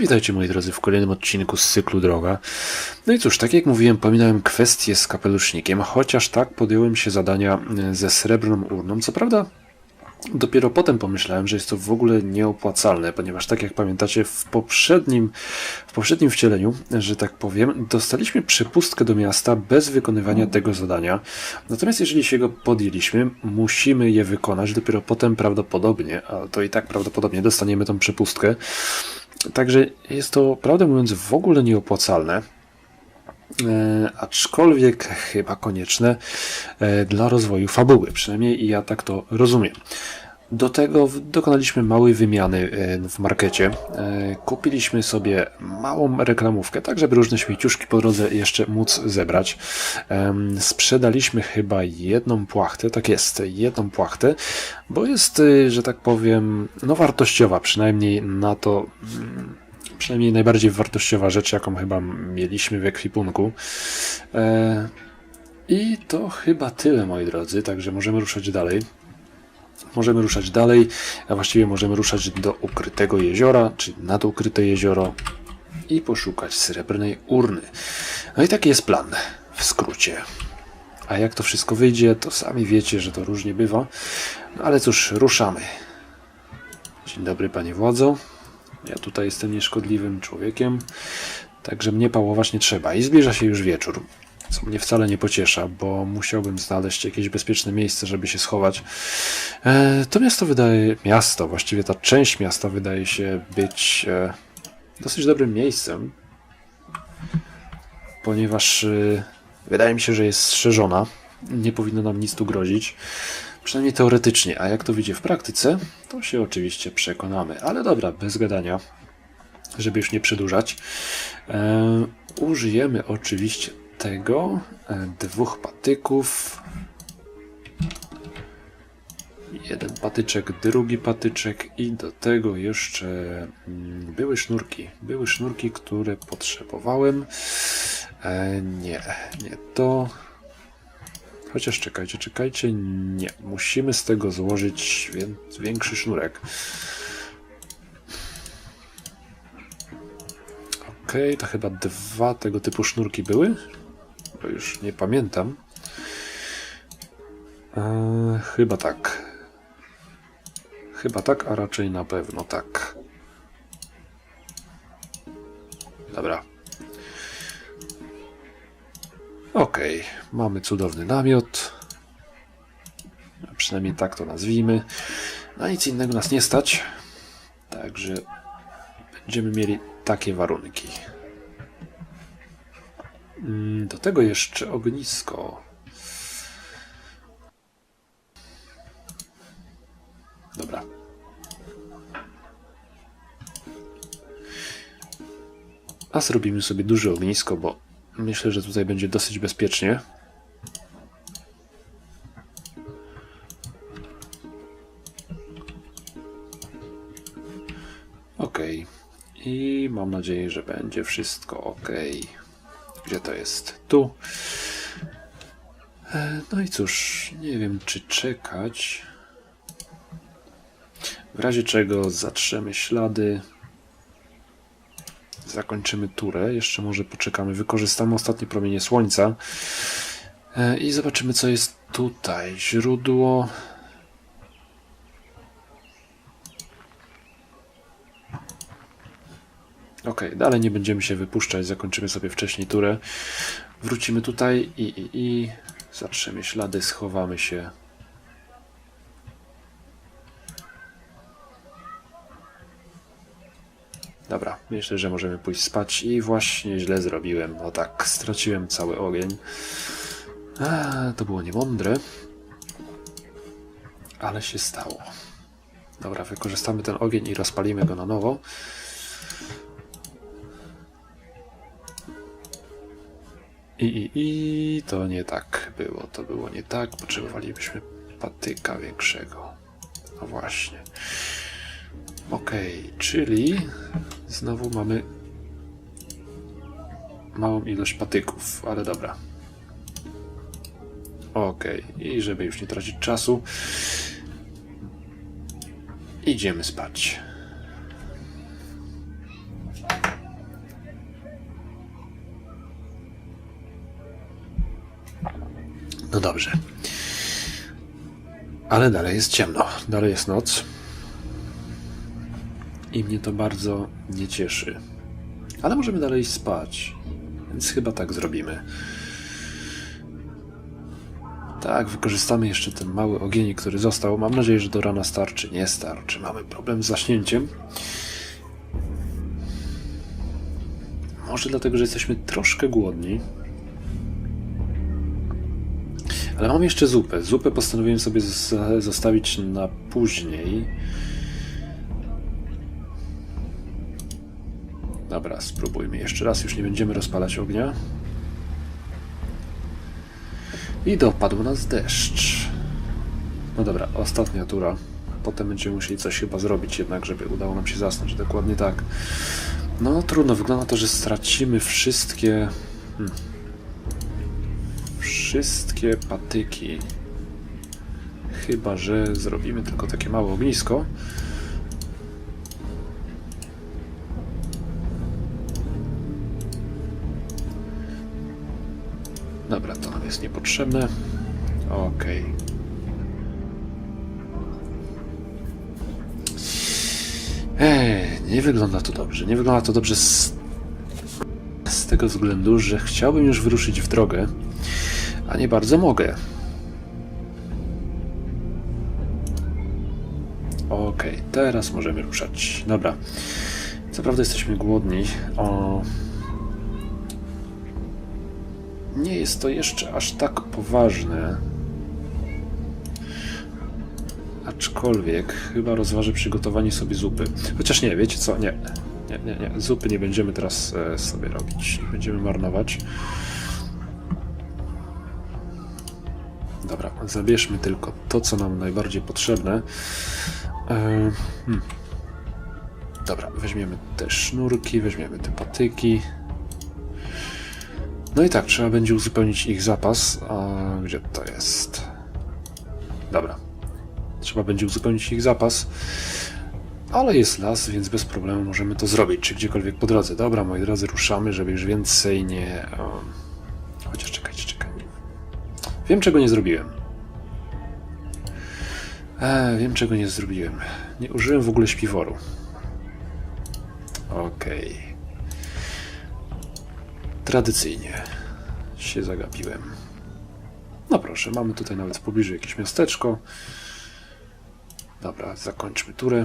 witajcie moi drodzy w kolejnym odcinku z cyklu Droga. No i cóż, tak jak mówiłem, pominąłem kwestię z kapelusznikiem, chociaż tak podjąłem się zadania e, ze srebrną urną. Co prawda, dopiero potem pomyślałem, że jest to w ogóle nieopłacalne, ponieważ tak jak pamiętacie, w poprzednim, w poprzednim wcieleniu, że tak powiem, dostaliśmy przepustkę do miasta bez wykonywania tego zadania. Natomiast jeżeli się go podjęliśmy, musimy je wykonać, dopiero potem prawdopodobnie, a to i tak prawdopodobnie dostaniemy tą przepustkę. Także jest to, prawdę mówiąc, w ogóle nieopłacalne. E, aczkolwiek chyba konieczne e, dla rozwoju fabuły, przynajmniej ja tak to rozumiem. Do tego dokonaliśmy małej wymiany e, w markecie. E, Kupiliśmy sobie małą reklamówkę, tak żeby różne śmieciuszki po drodze jeszcze móc zebrać. Sprzedaliśmy chyba jedną płachtę, tak jest, jedną płachtę, bo jest, e, że tak powiem, no wartościowa, przynajmniej na to, mm, przynajmniej najbardziej wartościowa rzecz, jaką chyba mieliśmy w ekwipunku. I to chyba tyle, moi drodzy, także możemy ruszać dalej. Możemy ruszać dalej, a właściwie możemy ruszać do ukrytego jeziora, czyli nad ukryte jezioro i poszukać srebrnej urny. No i taki jest plan, w skrócie. A jak to wszystko wyjdzie, to sami wiecie, że to różnie bywa. No ale cóż, ruszamy. Dzień dobry, panie władzo. Ja tutaj jestem nieszkodliwym człowiekiem, także mnie pałować nie trzeba. I zbliża się już wieczór, co mnie wcale nie pociesza, bo musiałbym znaleźć jakieś bezpieczne miejsce, żeby się schować. E, to miasto wydaje, miasto, właściwie ta część miasta wydaje się być e, dosyć dobrym miejscem, ponieważ e, wydaje mi się, że jest strzeżona. Nie powinno nam nic tu grozić. Przynajmniej teoretycznie, a jak to wyjdzie w praktyce, to się oczywiście przekonamy. Ale dobra, bez gadania, żeby już nie przedłużać. Użyjemy oczywiście tego, e, dwóch patyków. Jeden patyczek, drugi patyczek i do tego jeszcze mm, były sznurki. Były sznurki, które potrzebowałem. E, nie, nie to. Chociaż czekajcie, czekajcie. Nie, musimy z tego złożyć wię- większy sznurek. Okej, to chyba dwa tego typu sznurki były. Bo już nie pamiętam. Eee, chyba tak. Chyba tak, a raczej na pewno tak. Dobra. Okej, mamy cudowny namiot. Przynajmniej tak to nazwijmy. Na nic innego nas nie stać. Także będziemy mieli takie warunki. Mm, Do tego jeszcze ognisko. Dobra. A zrobimy sobie duże ognisko, bo myślę, że tutaj będzie dosyć bezpiecznie. Ok. I mam nadzieję, że będzie wszystko ok. Gdzie to jest? Tu. E, No i cóż, nie wiem czy czekać. W razie czego zatrzemy ślady. Zakończymy turę. Jeszcze może poczekamy. Wykorzystamy ostatnie promienie słońca. E, I zobaczymy co jest tutaj. Źródło. Ok, dalej nie będziemy się wypuszczać, zakończymy sobie wcześniej turę. Wrócimy tutaj i, i, i zatrzemy ślady, schowamy się. Dobra, myślę, że możemy pójść spać i właśnie źle zrobiłem. No tak, straciłem cały ogień. To było niemądre. Ale się stało. Dobra, wykorzystamy ten ogień i rozpalimy go na nowo. I, i, I to nie tak było, to było nie tak. Potrzebowalibyśmy patyka większego. No właśnie. Okej, czyli znowu mamy małą ilość patyków, ale dobra. Okej, i żeby już nie tracić czasu, idziemy spać. No dobrze. Ale dalej jest ciemno, dalej jest noc. I mnie to bardzo nie cieszy. Ale możemy dalej spać, więc chyba tak zrobimy. Tak, wykorzystamy jeszcze ten mały ogień, który został. Mam nadzieję, że do rana starczy. Nie starczy. Mamy problem z zaśnięciem. Może dlatego, że jesteśmy troszkę głodni. Ale mam jeszcze zupę. Zupę postanowiłem sobie zos- zostawić na później. Dobra, spróbujmy jeszcze raz. Już nie będziemy rozpalać ognia. I dopadł nas deszcz. No dobra, ostatnia tura. Potem będziemy musieli coś chyba zrobić jednak, żeby udało nam się zasnąć. Dokładnie tak. No trudno, wygląda to, że stracimy wszystkie... Hmm. Wszystkie patyki. Chyba, że zrobimy tylko takie małe ognisko. Dobra, to nam jest niepotrzebne. Okej. Ej, nie wygląda to dobrze. Nie wygląda to dobrze z, z tego względu, że chciałbym już wyruszyć w drogę, a nie bardzo mogę. Okej, teraz możemy ruszać. Dobra. Co prawda jesteśmy głodni. O, nie jest to jeszcze aż tak poważne. Aczkolwiek chyba rozważę przygotowanie sobie zupy. Chociaż nie, wiecie co? Nie. Nie, nie, nie. Zupy nie będziemy teraz e, sobie robić. Będziemy marnować. Dobra, zabierzmy tylko to, co nam najbardziej potrzebne. E, hmm. Dobra, weźmiemy te sznurki, weźmiemy te patyki. No i tak, trzeba będzie uzupełnić ich zapas. A gdzie to jest? Dobra. Trzeba będzie uzupełnić ich zapas. Ale jest las, więc bez problemu możemy to zrobić, czy gdziekolwiek po drodze. Dobra, moi drodzy, ruszamy, żeby już więcej nie... Chociaż czekajcie. Wiem, czego nie zrobiłem. E, wiem, czego nie zrobiłem. Nie użyłem w ogóle śpiworu. Okej. Tradycyjnie się zagapiłem. No proszę, mamy tutaj nawet w pobliżu jakieś miasteczko. Dobra, zakończmy turę.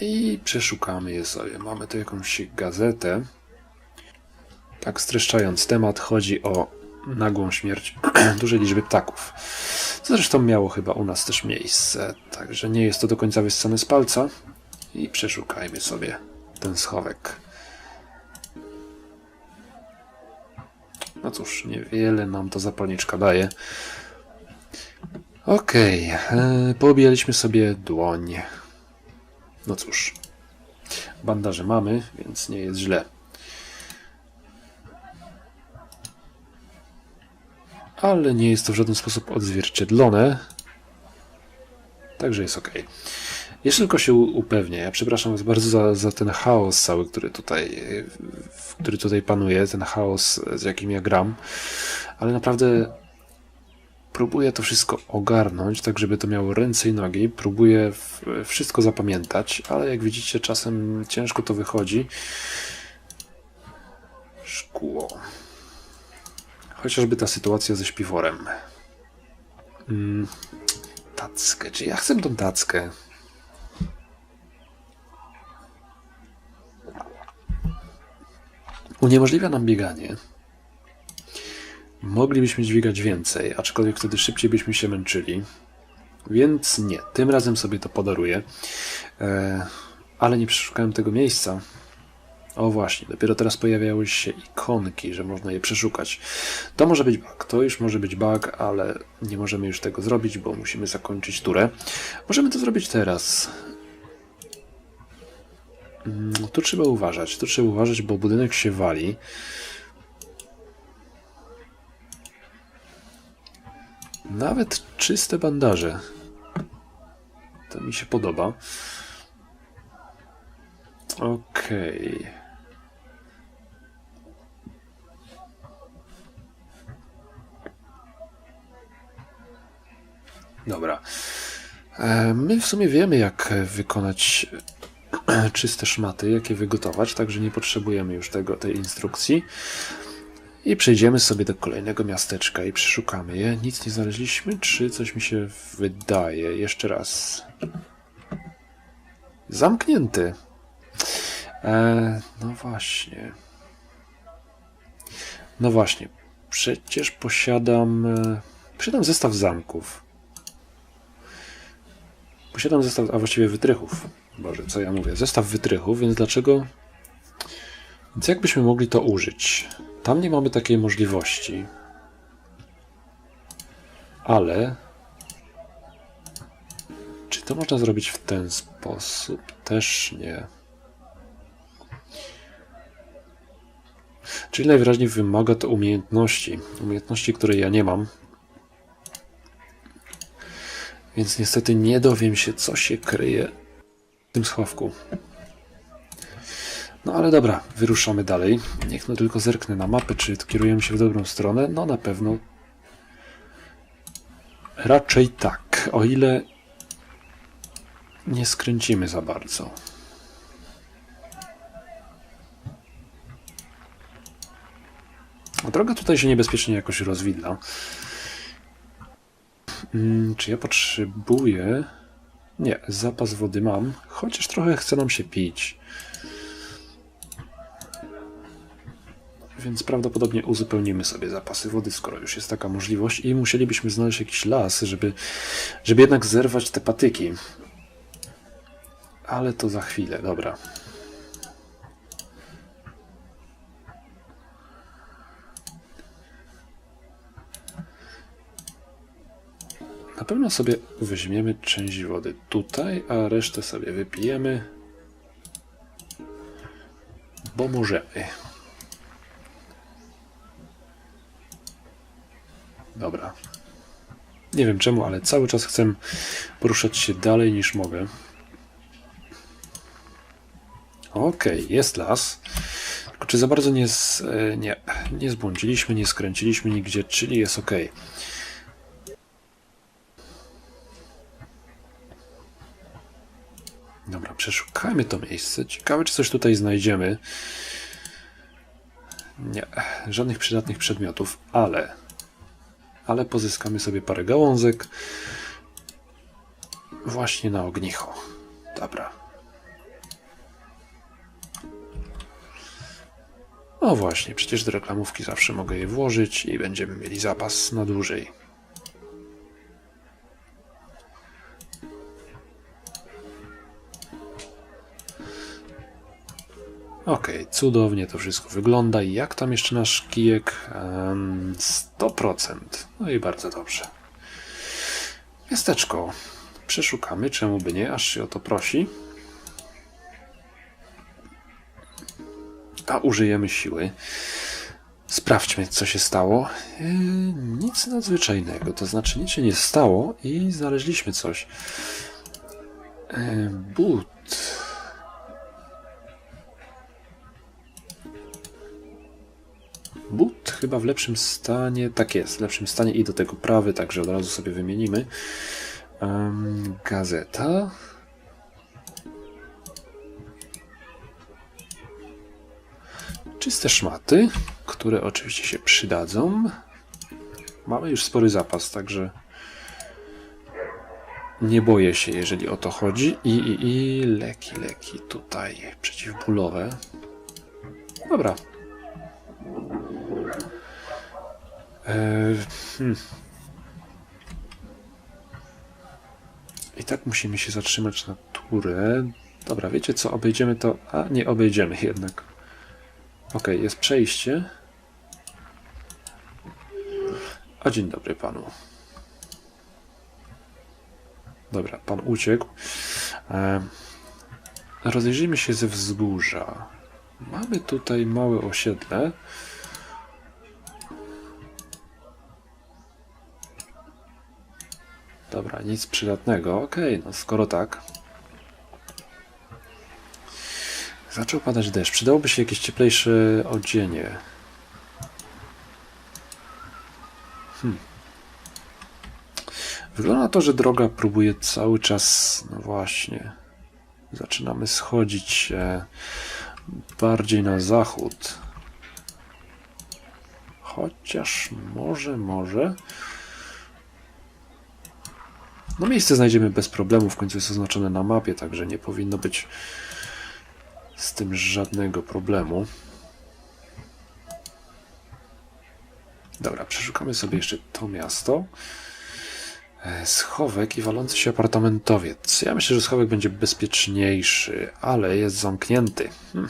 I przeszukamy je sobie. Mamy tu jakąś gazetę. Tak streszczając temat, chodzi o nagłą śmierć dużej liczby ptaków. Co zresztą miało chyba u nas też miejsce, także nie jest to do końca wyssane z palca. I przeszukajmy sobie ten schowek. No cóż, niewiele nam ta zapalniczka daje. Okej, okay. poobijaliśmy sobie dłoń. No cóż, bandaże mamy, więc nie jest źle. Ale nie jest to w żaden sposób odzwierciedlone. Także jest ok. Jeszcze tylko się upewnię. Ja przepraszam bardzo za, za ten chaos cały, który tutaj, który tutaj panuje, ten chaos, z jakim ja gram, ale naprawdę próbuję to wszystko ogarnąć, tak żeby to miało ręce i nogi. Próbuję wszystko zapamiętać, ale jak widzicie, czasem ciężko to wychodzi. Szkło. Chociażby ta sytuacja ze śpiworem. Mm, tackę. Czy ja chcę tą tackę? Uniemożliwia nam bieganie. Moglibyśmy dźwigać więcej, aczkolwiek wtedy szybciej byśmy się męczyli. Więc nie, tym razem sobie to podaruję. E, ale nie przeszukałem tego miejsca. O właśnie, dopiero teraz pojawiały się ikonki, że można je przeszukać. To może być bug, to już może być bug, ale nie możemy już tego zrobić, bo musimy zakończyć turę. Możemy to zrobić teraz. Mm, tu trzeba uważać, tu trzeba uważać, bo budynek się wali. Nawet czyste bandaże. To mi się podoba. Okej. Okay. Dobra. E, My w sumie wiemy, jak wykonać czyste szmaty, jak je wygotować, także nie potrzebujemy już tego, tej instrukcji. I przejdziemy sobie do kolejnego miasteczka i przeszukamy je. Nic nie znaleźliśmy, czy coś mi się wydaje? Jeszcze raz. Zamknięty. E, no właśnie. No właśnie. Przecież posiadam. E, posiadam zestaw zamków. Posiadam zestaw, a właściwie wytrychów. Boże, co ja mówię? Zestaw wytrychów, więc dlaczego? Więc jak byśmy mogli to użyć? Tam nie mamy takiej możliwości. Ale. Czy to można zrobić w ten sposób? Też nie. Czyli najwyraźniej wymaga to umiejętności. Umiejętności, której ja nie mam. Więc niestety nie dowiem się, co się kryje w tym schowku. No ale dobra, wyruszamy dalej. Niech no tylko zerknę na mapę, czy kierujemy się w dobrą stronę. No na pewno. Raczej tak, o ile nie skręcimy za bardzo. Droga tutaj się niebezpiecznie jakoś rozwidla. Mm, czy ja potrzebuję... Nie, zapas wody mam, chociaż trochę chce nam się pić. Więc prawdopodobnie uzupełnimy sobie zapasy wody, skoro już jest taka możliwość i musielibyśmy znaleźć jakiś las, żeby, żeby jednak zerwać te patyki. Ale to za chwilę, dobra. Na pewno sobie weźmiemy część wody tutaj, a resztę sobie wypijemy, bo możemy. Dobra. Nie wiem czemu, ale cały czas chcę poruszać się dalej niż mogę. Okej, jest las. Tylko czy za bardzo nie, z, e, nie, nie zbłądziliśmy, nie skręciliśmy nigdzie, czyli jest ok. Dobra, przeszukajmy to miejsce. Ciekawe, czy coś tutaj znajdziemy. Nie, żadnych przydatnych przedmiotów, ale ale pozyskamy sobie parę gałązek właśnie na ognicho. Dobra. No właśnie, przecież do reklamówki zawsze mogę je włożyć i będziemy mieli zapas na dłużej. Ok, cudownie to wszystko wygląda. Jak tam jeszcze nasz kijek? Um, 100%. No i bardzo dobrze. Miasteczko. Przeszukamy, czemu by nie, aż się o to prosi. A użyjemy siły. Sprawdźmy, co się stało. Yy, nic nadzwyczajnego, to znaczy nic się nie stało i znaleźliśmy coś. Yy, but. Chyba w lepszym stanie. Tak jest, w lepszym stanie i do tego prawy, także od razu sobie wymienimy. Um, gazeta. Czyste szmaty, które oczywiście się przydadzą. Mamy już spory zapas, także nie boję się, jeżeli o to chodzi. I, i, i leki, leki tutaj przeciwbólowe. Dobra, hmm. I tak musimy się zatrzymać na turę. Dobra, wiecie co, obejdziemy to... A, nie obejdziemy jednak. Ok, jest przejście. A dzień dobry panu. Dobra, pan uciekł. Eee, rozejrzyjmy się ze wzgórza. Mamy tutaj małe osiedle. Dobra, nic przydatnego. Okej, okay, no skoro tak. Zaczął padać deszcz. Przydałoby się jakieś cieplejsze odzienie. Hmm. Wygląda na to, że droga próbuje cały czas, no właśnie, zaczynamy schodzić bardziej na zachód. Chociaż może, może. No miejsce znajdziemy bez problemu, w końcu jest oznaczone na mapie, także nie powinno być z tym żadnego problemu. Dobra, przeszukamy sobie jeszcze to miasto. E, Schowek i walący się apartamentowiec. Ja myślę, że schowek będzie bezpieczniejszy, ale jest zamknięty. Hm.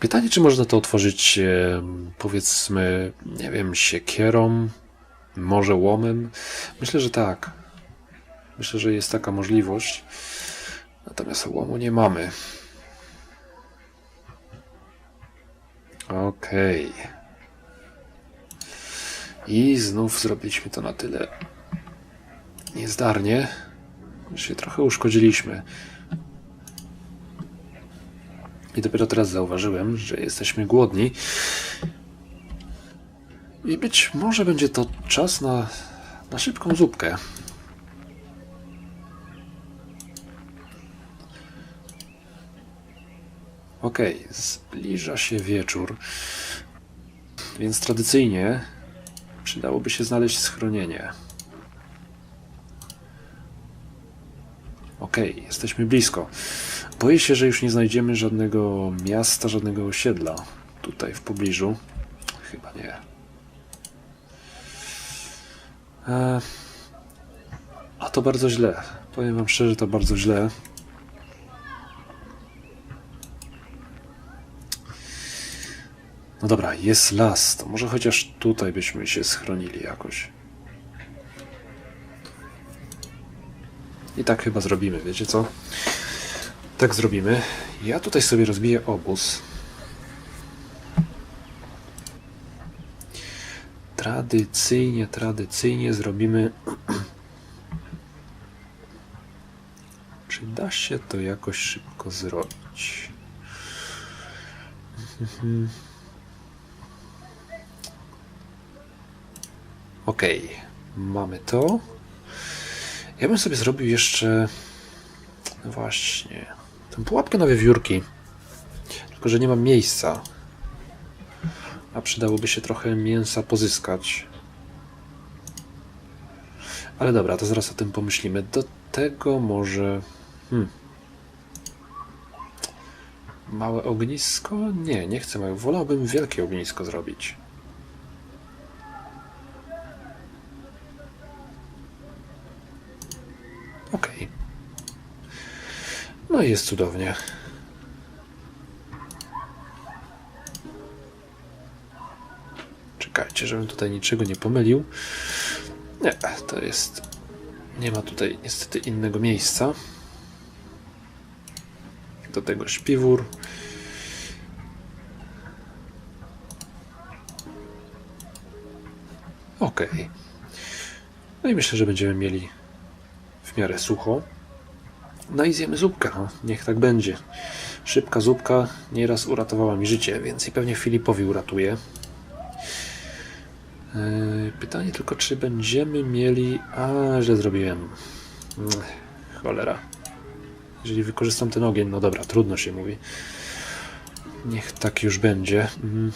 Pytanie, czy można to otworzyć, powiedzmy, nie wiem, siekierą, może łomem? Myślę, że tak. Myślę, że jest taka możliwość. Natomiast łomu nie mamy. Okej. I znów zrobiliśmy to na tyle niezdarnie, że się trochę uszkodziliśmy. I dopiero teraz zauważyłem, że jesteśmy głodni. I być może będzie to czas na, na szybką zupkę. Okej, zbliża się wieczór, więc tradycyjnie przydałoby się znaleźć schronienie. Okej, jesteśmy blisko. Boję się, że już nie znajdziemy żadnego miasta, żadnego osiedla tutaj w pobliżu. Chyba nie. E, a to bardzo źle. Powiem Wam szczerze, to bardzo źle. No dobra, jest las, to może chociaż tutaj byśmy się schronili jakoś. I tak chyba zrobimy, wiecie co? Tak zrobimy. Ja tutaj sobie rozbiję obóz. Tradycyjnie, tradycyjnie zrobimy. Czy da się to jakoś szybko zrobić? Ok, mamy to. Ja bym sobie zrobił jeszcze. No właśnie. Tę pułapkę na wiewiórki. Tylko, że nie mam miejsca. A przydałoby się trochę mięsa pozyskać. Ale dobra, to zaraz o tym pomyślimy. Do tego może. Hmm. Małe ognisko? Nie, nie chcę. Wolałbym wielkie ognisko zrobić. Okej. No i jest cudownie. Czekajcie, żebym tutaj niczego nie pomylił. Nie, to jest... Nie ma tutaj niestety innego miejsca. Do tego śpiwór. Okej. No i myślę, że będziemy mieli w miarę sucho. No i zjemy zupkę, no. niech tak będzie. Szybka zupka nieraz uratowała mi życie, więc i pewnie Filipowi uratuje. Yy, pytanie tylko, czy będziemy mieli... A, źle zrobiłem. Cholera. Jeżeli wykorzystam ten ogień, no dobra, trudno się mówi. Niech tak już będzie. Mm.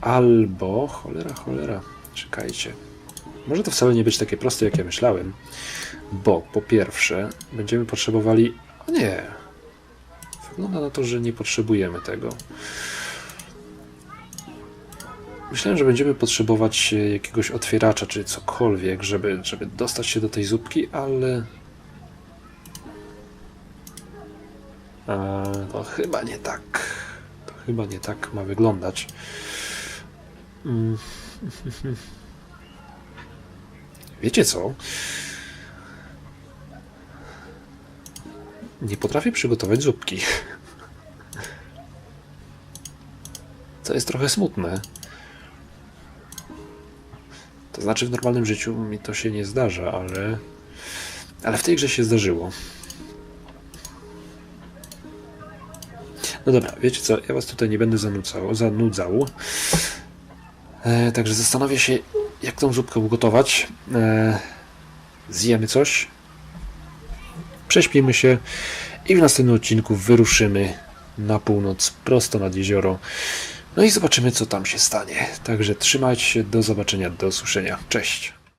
Albo... Cholera, cholera. Czekajcie. Może to wcale nie być takie proste, jak ja myślałem. Bo po pierwsze będziemy potrzebowali... O nie! Wygląda na to, że nie potrzebujemy tego. Myślałem, że będziemy potrzebować jakiegoś otwieracza czy cokolwiek, żeby, żeby dostać się do tej zupki, ale... A, to chyba nie tak. To chyba nie tak ma wyglądać. Mm. Wiecie co? Nie potrafię przygotować zupki. Co jest trochę smutne. To znaczy w normalnym życiu mi to się nie zdarza, ale... Ale w tej grze się zdarzyło. No dobra, wiecie co, ja was tutaj nie będę zanudzał. zanudzał. E, także zastanowię się, jak tą zupkę ugotować. E, zjemy coś, prześpimy się i w następnym odcinku wyruszymy na północ, prosto nad jezioro. No i zobaczymy, co tam się stanie. Także trzymajcie się, do zobaczenia, do usłyszenia. Cześć.